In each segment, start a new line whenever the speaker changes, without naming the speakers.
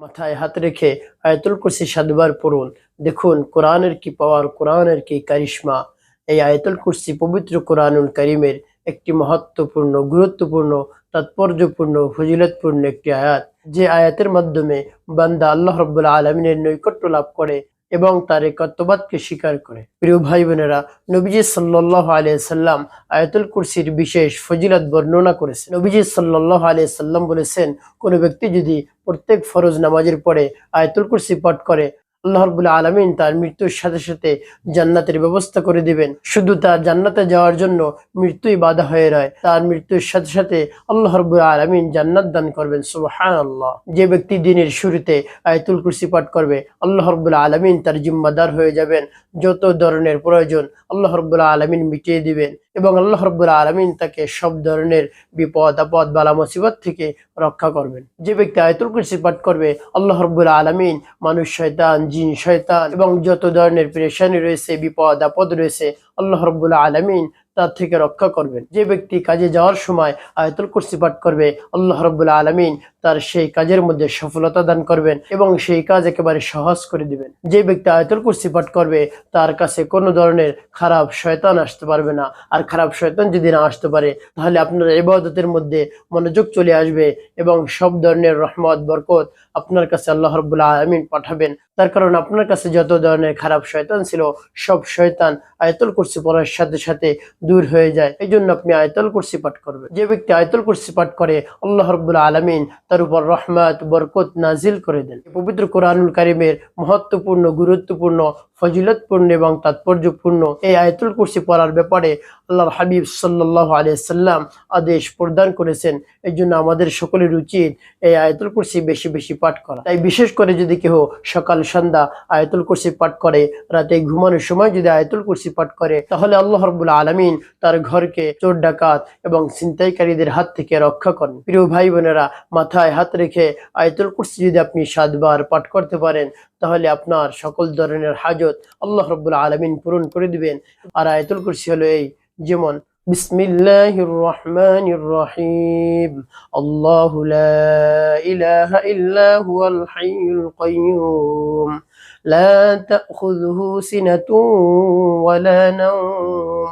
মাথায় হাত রেখে আয়াতুল কুরসি সাতবার পড়ুন। দেখুন, কোরআনের কি পাওয়ার, কোরআনের কি কারিশমা? এই আয়াতুল কুরসি পবিত্র কোরআনুল করিমের একটি মহত্বপূর্ণ, গুরুত্বপূর্ণ, তাৎপর্যপূর্ণ, ফজিলতপূর্ণ একটি আয়াত। যে আয়াতের মাধ্যমে বান্দা আল্লাহ রব্বুল আলমিনের নৈকট্য লাভ করে এবং তার একত্ববাদকে স্বীকার করে। প্রিয় ভাই বোনেরা নবীজি সাল্লাহ আলিয়াল্লাম আয়াতুল কুরসির বিশেষ ফজিলত বর্ণনা করেছেন। নবীজি সাল্লাহ আলিয়াল্লাম বলেছেন, কোনো ব্যক্তি যদি প্রত্যেক ফরজ নামাজের পরে আয়াতুল কুরসি পাঠ করে আল্লাহ রবুল্লা আলমিন তার মৃত্যুর সাথে সাথে জান্নাতের ব্যবস্থা করে দিবেন। শুধু তার জান্নাতে যাওয়ার জন্য মৃত্যুই বাধা হয়ে রয়। তার মৃত্যুর সাথে সাথে আল্লাহ রবুল্লা আলমিন জান্নাত দান করবেন সুবাহান আল্লাহ যে ব্যক্তি দিনের শুরুতে আয়তুল কুরসি পাঠ করবে, আল্লাহ রবুল্লা আলমিন তার জিম্মাদার হয়ে যাবেন। যত ধরনের প্রয়োজন আল্লাহ রবুল্লা আলমিন মিটিয়ে দিবেন এবং আল্লাহ রব্বুল্লা আলমিন তাকে সব ধরনের বিপদ, আপদ, বালা, মুসিবত থেকে রক্ষা করবেন। যে ব্যক্তি আয়তুল কুরসি পাঠ করবে, আল্লাহ রব্বুল্লা আলমিন মানুষ, শয়তান জিন শয়তান এবং যত ধরনের পেরেশানি রয়েছে বিপদ আপদ রয়েছে আল্লাহ রবুল্লা আলমিন তার থেকে রক্ষা করবেন। যে ব্যক্তি কাজে যাওয়ার সময় আয়তুল কুরসি পাঠ করবে, আল্লাহ রব্বুল্লা আলমিন তার সেই কাজের মধ্যে সফলতা দান করবেন এবং সেই কাজ একেবারে সহজ করে দিবেন। যে ব্যক্তি আয়তুল কুরসি পাঠ করবে, তার কাছে কোনো ধরনের খারাপ শয়তান আসতে পারবে না। আর খারাপ শয়তান যদি না আসতে পারে, তাহলে আপনার ইবাদতের মধ্যে মনোযোগ চলে আসবে এবং সব ধরনের রহমত, বরকত আপনার কাছে আল্লাহ রব্বুল্লা আলমিন পাঠাবেন। তার কারণ আপনার কাছে যত ধরনের খারাপ শয়তান ছিল, সব শয়তান আয়তুল কুরসি পড়ার সাথে সাথে দূর হয়ে যায়। এই জন্য আপনি আয়তল কুরসি পাঠ করবেন। যে ব্যক্তি আয়তুল কুরসি পাঠ করে, আল্লাহ রব্বুল্লা আলমিন তার উপর রহমত, বরকত নাজিল করে দেন। পবিত্র কোরআনুল কারিমের মহত্বপূর্ণ, গুরুত্বপূর্ণ, ফজিলতপূর্ণ এবং তাৎপর্যপূর্ণ এই আয়তুল কুরসি পড়ার ব্যাপারে আল্লাহর হাবিব সাল্লাহ আলিয়াল্লাম আদেশ প্রদান করেছেন। এই জন্য আমাদের সকলের উচিত এই আয়তুল কুরসি বেশি বেশি পাঠ করা। তাই বিশেষ করে যদি কেহ সকাল, সন্ধ্যা আয়তুল কুরসি পাঠ করে, রাতে ঘুমানোর সময় যদি আয়তুল কুরসি পাঠ করে, তাহলে আল্লাহ রব্বুল আলমিন তার ঘরকে চোর ডাকাত এবং ছিনতাইকারীদের হাত থেকে রক্ষা করেন প্রিয় ভাই বোনেরা মাথায় হাত রেখে আয়তুল কুরসি যদি আপনি সাতবার পাঠ করতে পারেন তাহলে আপনার সকল ধরনের হাজত আল্লাহ রব্বুল আলমিন পূরণ করে দিবেন আর আয়তুল কুরসি হলো এই যেমন بسم الله الرحمن الرحيم الله لا إله إلا هو الحي القيوم لا تأخذه سنة ولا نوم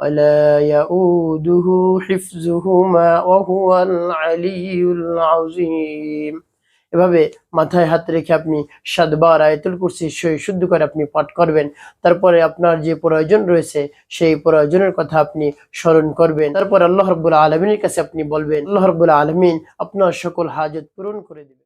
ولا يؤوده حفظهما وهو العلي العظيم এভাবে মাথায় হাত রেখে আপনি সাতবার আয়তুল কুরসি সই শুদ্ধ করে আপনি পাঠ করবেন তারপরে আপনার যে প্রয়োজন রয়েছে সেই প্রয়োজনের কথা আপনি স্মরণ করবেন তারপর আল্লাহ রব্বুল আলমিনের কাছে আপনি বলবেন আল্লাহ রব্বুল আলমিন আপনার সকল হাজত পূরণ করে দেবেন